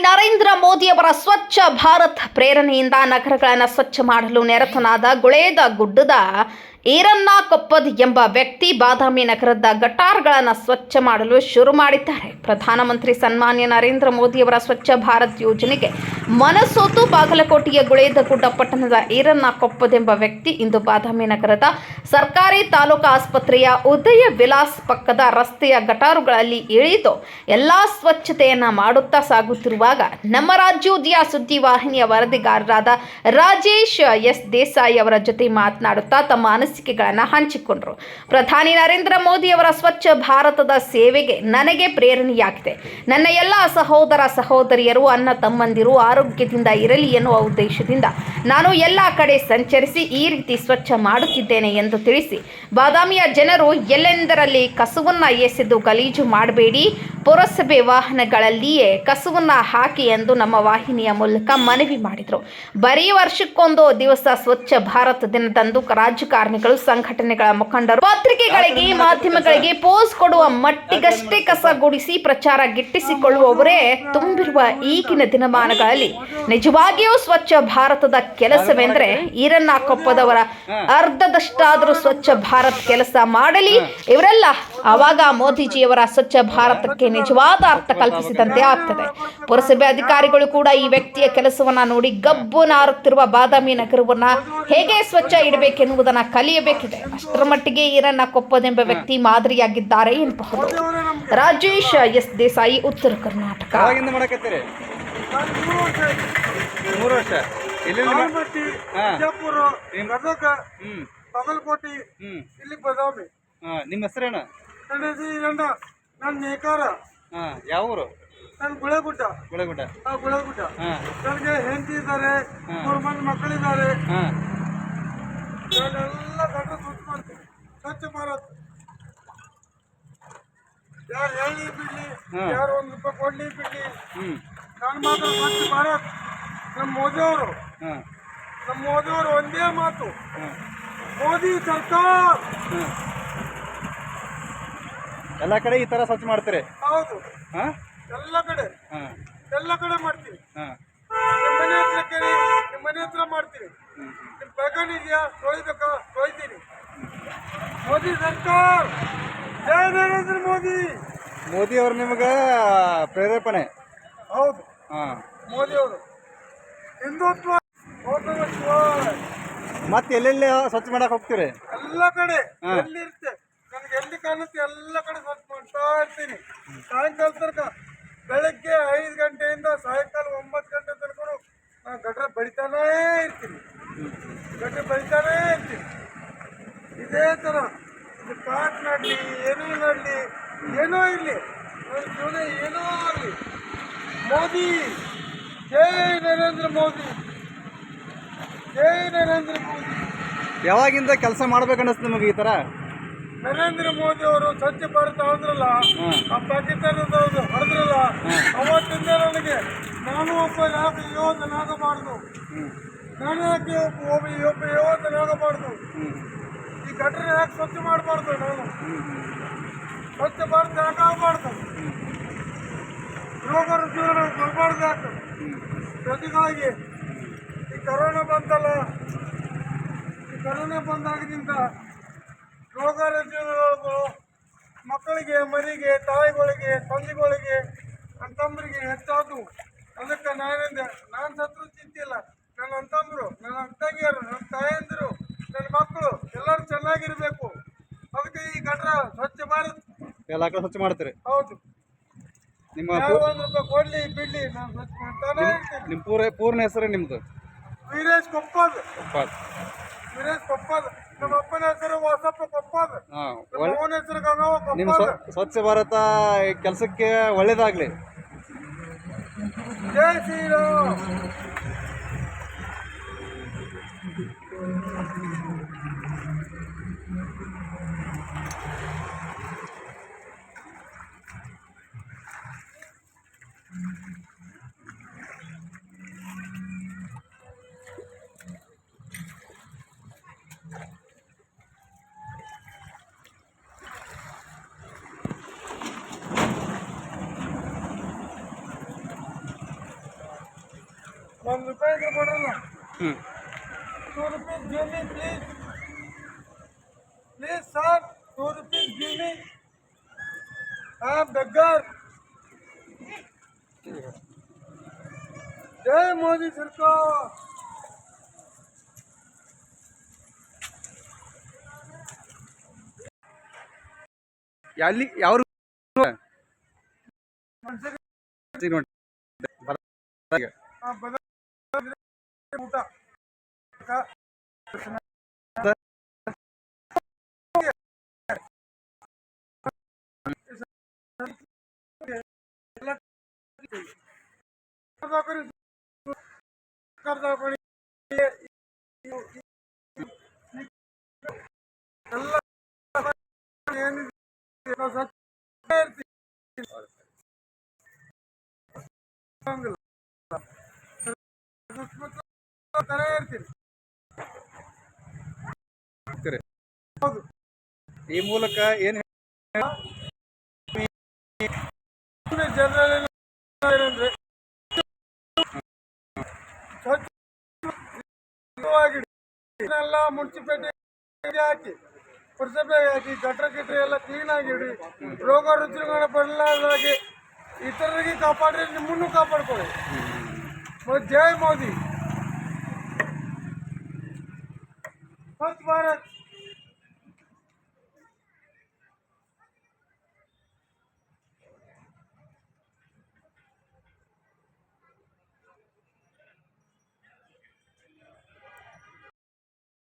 ನರೇಂದ್ರ ಮೋದಿಯವರ ಸ್ವಚ್ಛ ಭಾರತ್ ಪ್ರೇರಣೆಯಿಂದ ನಗರಗಳನ್ನು ಸ್ವಚ್ಛ ಮಾಡಲು ನೆರತನಾದ ಗುಳೇದ ಗುಡ್ಡದ ಈರಣ್ಣ ಕೊಪ್ಪದ್ ಎಂಬ ವ್ಯಕ್ತಿ ಬಾದಾಮಿ ನಗರದ ಗಟಾರ್ಗಳನ್ನು ಸ್ವಚ್ಛ ಮಾಡಲು ಶುರು ಮಾಡಿದ್ದಾರೆ. ಪ್ರಧಾನಮಂತ್ರಿ ಸನ್ಮಾನ್ಯ ನರೇಂದ್ರ ಮೋದಿಯವರ ಸ್ವಚ್ಛ ಭಾರತ್ ಯೋಜನೆಗೆ ಮನಸೋತು ಬಾಗಲಕೋಟೆಯ ಗುಳೇದಗುಡ್ಡ ಪಟ್ಟಣದ ಈರಣ್ಣ ಕೊಪ್ಪದ್ ಎಂಬ ವ್ಯಕ್ತಿ ಇಂದು ಬಾದಾಮಿ ನಗರದ ಸರ್ಕಾರಿ ತಾಲೂಕು ಆಸ್ಪತ್ರೆಯ ಉದಯ ವಿಲಾಸ್ ಪಕ್ಕದ ರಸ್ತೆಯ ಗಟಾರುಗಳಲ್ಲಿ ಇಳಿದು ಎಲ್ಲಾ ಸ್ವಚ್ಛತೆಯನ್ನು ಮಾಡುತ್ತಾ ಸಾಗುತ್ತಿರುವಾಗ ನಮ್ಮ ರಾಜ್ಯೋದಯ ಸುದ್ದಿವಾಹಿನಿಯ ವರದಿಗಾರರಾದ ರಾಜೇಶ್ ಎಸ್ ದೇಸಾಯಿ ಅವರ ಜೊತೆ ಮಾತನಾಡುತ್ತಾ ತಮ್ಮ ಅನಿಸಿಕೆಗಳನ್ನು ಹಂಚಿಕೊಂಡರು. ಪ್ರಧಾನಿ ನರೇಂದ್ರ ಮೋದಿ ಅವರ ಸ್ವಚ್ಛ ಭಾರತದ ಸೇವೆಗೆ ನನಗೆ ಪ್ರೇರಣೆಯಾಗಿದೆ. ನನ್ನ ಎಲ್ಲ ಸಹೋದರ ಸಹೋದರಿಯರು ಅನ್ನ ತಮ್ಮಂದಿರು ಆರೋಗ್ಯದಿಂದ ಇರಲಿ ಎನ್ನುವ ಉದ್ದೇಶದಿಂದ ನಾನು ಎಲ್ಲ ಕಡೆ ಸಂಚರಿಸಿ ಈ ರೀತಿ ಸ್ವಚ್ಛ ಮಾಡುತ್ತಿದ್ದೇನೆ ಎಂದು ತಿಳಿಸಿ, ಬಾದಾಮಿಯ ಜನರು ಎಲ್ಲೆಂದರಲ್ಲಿ ಕಸುವನ್ನು ಎಸೆದು ಗಲೀಜು ಮಾಡಬೇಡಿ ಪುರಸಭೆ ವಾಹನಗಳಲ್ಲಿಯೇ ಕಸವನ್ನ ಹಾಕಿ ಎಂದು ನಮ್ಮ ವಾಹಿನಿಯ ಮೂಲಕ ಮನವಿ ಮಾಡಿದರು. ಬರೀ ವರ್ಷಕ್ಕೊಂದು ದಿವಸ ಸ್ವಚ್ಛ ಭಾರತ ದಿನದಂದು ರಾಜಕಾರಣಿಗಳು ಸಂಘಟನೆಗಳ ಮುಖಂಡರು ಪತ್ರಿಕೆಗಳಿಗೆ ಮಾಧ್ಯಮಗಳಿಗೆ ಪೋಸ್ ಕೊಡುವ ಮಟ್ಟಿಗಷ್ಟೇ ಕಸ ಗುಡಿಸಿ ಪ್ರಚಾರ ಗಿಟ್ಟಿಸಿಕೊಳ್ಳುವವರೇ ತುಂಬಿರುವ ಈಗಿನ ದಿನಮಾನಗಳಲ್ಲಿ. ನಿಜವಾಗಿಯೂ ಸ್ವಚ್ಛ ಭಾರತದ ಕೆಲಸವೆಂದರೆ ಈರಣ್ಣ ಕೊಪ್ಪದವರ ಅರ್ಧದಷ್ಟಾದರೂ ಸ್ವಚ್ಛ ಭಾರತ್ ಕೆಲಸ ಮಾಡಲಿ. ಇವರೆಲ್ಲ ಅವಾಗ ಮೋದಿಜಿಯವರ ಸ್ವಚ್ಛ ಭಾರತಕ್ಕೆ ನಿಜವಾದ ಅರ್ಥ ಕಲ್ಪಿಸಿದಂತೆ ಆಗ್ತದೆ. ಪುರಸಭೆ ಅಧಿಕಾರಿಗಳು ಕೂಡ ಈ ವ್ಯಕ್ತಿಯ ಕೆಲಸವನ್ನ ನೋಡಿ ಗಬ್ಬು ನಾರುತ್ತಿರುವ ಬಾದಾಮಿ ನಗರವನ್ನ ಹೇಗೆ ಸ್ವಚ್ಛ ಇಡಬೇಕೆನ್ನುವುದನ್ನ ಕಲಿಯಬೇಕಿದೆ. ಅಷ್ಟರ ಮಟ್ಟಿಗೆ ಈರಣ್ಣ ಕೊಪ್ಪದೆಂಬ ವ್ಯಕ್ತಿ ಮಾದರಿಯಾಗಿದ್ದಾರೆ ಎನ್ನಬಹುದು. ರಾಜೇಶ್ ಎಸ್ ದೇಸಾಯಿ ಉತ್ತರ ಕರ್ನಾಟಕ. ಮೂರು ವರ್ಷ. ಬಾಗಲಕೋಟೆ ಇಲ್ಲಿ ಬದಾಮಿ. ನಿಮ್ಮ ಹೆಸರೇನು? ನನ್ನ ನೇಕಾರ. ಹಾ ಯಾವ ಊರು? ನನ್ನ ಗುಳೆಗುಡ್ಡ. ಗುಳೆಗುಡ್ಡ. ಆ ಗುಳೆಗುಡ್ಡ. ಹಾ. ನನಗೆ ಹೆಂಡತಿ ಇದ್ದಾರೆ. ಮೂರು ಮಂದಿ ಮಕ್ಕಳಿದ್ದಾರೆ ಹಾ. ನಾನೆಲ್ಲ ಗಂಡ ಸ್ವಚ್ಛ ಮಾಡ್ತೀನಿ ಸ್ವಚ್ಛ ಭಾರತ್. ಯಾರು ಹೇಳಿ ಬಿಡ್ಲಿ. ಯಾರು ಒಂದು ರೂಪಾಯಿ ಕೊಡ್ಲಿ ಬಿಡ್ಲಿ. ನಾನು ಮಾತ್ರ ಸ್ವಚ್ಛ ಭಾರತ್. ನಮ್ಮ ಮೋದಿಯವರು ನಮ್ಮ ಮೋದಿಯವರು ಒಂದೇ ಮಾತು. ಮೋದಿ ಸರ್ಕಾರ. ಎಲ್ಲ ಕಡೆ ಈ ತರ ಸ್ವಚ್ಛ ಮಾಡ್ತೀರಿ? ಹೌದು. ಹಾ? ಎಲ್ಲ ಕಡೆ. ಹಾ. ಎಲ್ಲ ಕಡೆ ಮಾಡ್ತೀವಿ. ಹಾ. ನಿಮ್ಮ ಮನೆ ಹತ್ರ ಕೇಳಿ ನಿಮ್ಮ ಮನೆ ಹತ್ರ ಮಾಡ್ತೀವಿ. ನಿಮ್ಮ ಪೈಖಾನೆ ಇದೆಯಾ? ತೊಳಿಬೇಕಾ ತೊಳಿತೀನಿ ಮೋದಿ ಸರ್ಕಾರ! ಜಯ ನರೇಂದ್ರ ಮೋದಿ! ಮೋದಿ ಅವ್ರು ನಿಮಗೆ ಪ್ರೇರೇಪಣೆ. ಹೌದು. ಹಾ. ಮೋದಿ ಅವರು. ಹಿಂದುತ್ವ ಓಂ ನಮಃ ಶಿವಾಯ. ಮತ್ತೆ ಎಲ್ಲೆಲ್ಲಿ ಸ್ವಚ್ಛ ಮಾಡಕ್ ಹೋಗ್ತೀರಿ? ಎಲ್ಲ ಕಡೆ. ಎಲ್ಲಿರುತ್ತೆ? ಎಲ್ಲಿ ಕಾಣುತ್ತೆ ಎಲ್ಲ ಕಡೆ ಸ್ವಚ್ಛ ಮಾಡ್ತಾ ಇರ್ತೀನಿ. ಸಾಯಂಕಾಲ ತನಕ ಬೆಳಗ್ಗೆ ಐದು ಗಂಟೆಯಿಂದ ಸಾಯಂಕಾಲ ಒಂಬತ್ತು ಗಂಟೆ ತನಕ ನಾನು ಗಟ್ರ ಬಡಿತಾನೇ ಇರ್ತೀನಿ. ಗಟ್ರ ಬಡಿತಾನೇ ಇರ್ತೀನಿ. ಇದೇ ಥರ ಇದು ಕಾಟ್ ನಡಲಿ ಏನೂ ನಡಲಿ ಏನೋ ಇರಲಿ. ಜೀವನ ಏನೋ ಆಗಲಿ. ಮೋದಿ, ಜೈ ನರೇಂದ್ರ ಮೋದಿ. ಜೈ ನರೇಂದ್ರ ಮೋದಿ. ಯಾವಾಗಿಂದ ಕೆಲಸ ಮಾಡ್ಬೇಕನ್ನಿಸ್ತು ನಿಮಗೆ ಈ ತರ? ನರೇಂದ್ರ ಮೋದಿ ಅವರು ಸ್ವಚ್ಛ ಭಾರತ ಆದ್ರಲ್ಲ ಹ್ಮ್. ಆ ಪಾಕಿಸ್ತಾನದ ಹೊಡೆದ್ರಲ್ಲ ಅವತ್ತಿಂದ ನನಗೆ ನಾನು ಒಬ್ಬ ಯಾಕೆ ಯೋಧನಾಗಬಾರ್ದು. ಹ್ಮ್. ನಾನು ಯಾಕೆ ಒಬ್ಬ ಒಬ್ಬ ಯೋಧನಾಗಬಾರ್ದು? ಹ್ಮ್. ಈ ಘಟನೆ ಯಾಕೆ ಸ್ವಚ್ಛ ಮಾಡಬಾರ್ದು ನಾನು? ಸ್ವಚ್ಛ ಭಾರತ ಯಾಕೆ ಆಗಬಾರ್ದು? ರೋಗ ರುಜಿನ ಬರಬಾರ್ದು ಯಾಕೆ? ಪ್ರತಿಗಾಗಿ ಈ ಕರೋನಾ ಬಂತಲ್ಲ ಈ ಕರೋನಾ ಬಂದಾಗಿನಿಂದ ರೋಗ ರುಜಿನಗಳು ಮಕ್ಕಳಿಗೆ ಮರಿಗೆ ತಾಯಿಗಳಿಗೆ ತಂದೆಗಳಿಗೆ ಅಂತಂಬರಿಗೆ ಹೆಚ್ಚಾದವು. ಅದಕ್ಕೆ ನಾನಿಂದ ನಾನು ಸತ್ರು ಚಿಂತಿಲ್ಲ ನನ್ನ ಅಂತಂದ್ರು ನನ್ನ ಅಂತಂಗಿಯರು ನನ್ನ ತಾಯಂದಿರು ನನ್ನ ಮಕ್ಕಳು ಎಲ್ಲರೂ ಚೆನ್ನಾಗಿರಬೇಕು. ಅದಕ್ಕೆ ಈ ಗಟ್ರ ಸ್ವಚ್ಛ ಭಾರತ್ ಎಲ್ಲ ಕಡೆ ಸ್ವಚ್ಛ ಮಾಡ್ತೀರಿ? ಹೌದು. ನಿಮ್ಮ ಯಾವ ಒಂದು ರೂಪಾಯಿ ಕೊಡ್ಲಿ ಬಿಡ್ಲಿ ನಾನು ಸ್ವಚ್ಛ ಮಾಡ್ತಾನೆ ಇರ್ತೀನಿ. ನಿಮ್ಮ ಪೂರ ಪೂರ್ಣ ಹೆಸರು ನಿಮ್ದು? ವೀರೇಶ್ ಕೊಪ್ಪದ್ ಉಪ್ಪಾದ್. ವೀರೇಶ್ ಕೊಪ್ಪದ್ ನಮ್ಮ ಅಪ್ಪನ ಹೆಸರು ವಾಸಪ್ಪ ಕೊಪ್ಪದ್. ಹಾ ನಮ್ಮ ಒಳ್ಳೆ ಅವನ ಹೆಸರು ಗಂಗವ್ವ ನಿಮ್ಮ ಕೊಪ್ಪದ್ ಸ್ವ- ಸ್ವಚ್ಛ ಭಾರತ ಕೆಲಸಕ್ಕೆ ಒಳ್ಳೇದಾಗ್ಲಿ. ಜೈ ಶ್ರೀರಾಮ್. ಒಂದು ರೂಪಾಯಿ ಇದ್ರೆ ಕೊಡಲ್ಲ ಹ್ಞೂ two rupees give me please please sir two rupees give me I am beggar ಜೈ ಮೋದಿ ಸರ್ಕಾರ ಎಲ್ಲಿ ಯಾವ ಮನುಷ್ಯರಿಗೆ ನೋಡಿ ಆ ಬದ- ಊಟ ಕ- ಎಲ್ಲ ತರ ಇರ್ತೀನಿ ಕರೆ. ಹೌದು. ಈ ಮೂಲಕ ಏನು ಜನರಲ್ಲಿ ಏನಂದ್ರೆ ಇದನ್ನೆಲ್ಲ ಮುನ್ಸಿಪಾಲಿಟಿ ಹಾಕಿ ಪುರಸಭೆಗೆ ಹಾಕಿ ಗಟ್ರ ಗಿಟ್ರ ಎಲ್ಲ ಕ್ಲೀನ್ ಆಗಿಡಿ ರೋಗ ರುಚಿಗಳ ಬರಲಾರ್ದಾಗೆ ಇತರರಿಗೆ ಕಾಪಾಡ್ರಿ ನಿಮ್ಮನ್ನು ಕಾಪಾಡ್ಕೊಳ್ಳಿ. ಜೈ ಮೋದಿ. ಸ್ವಚ್ಛ ಭಾರತ್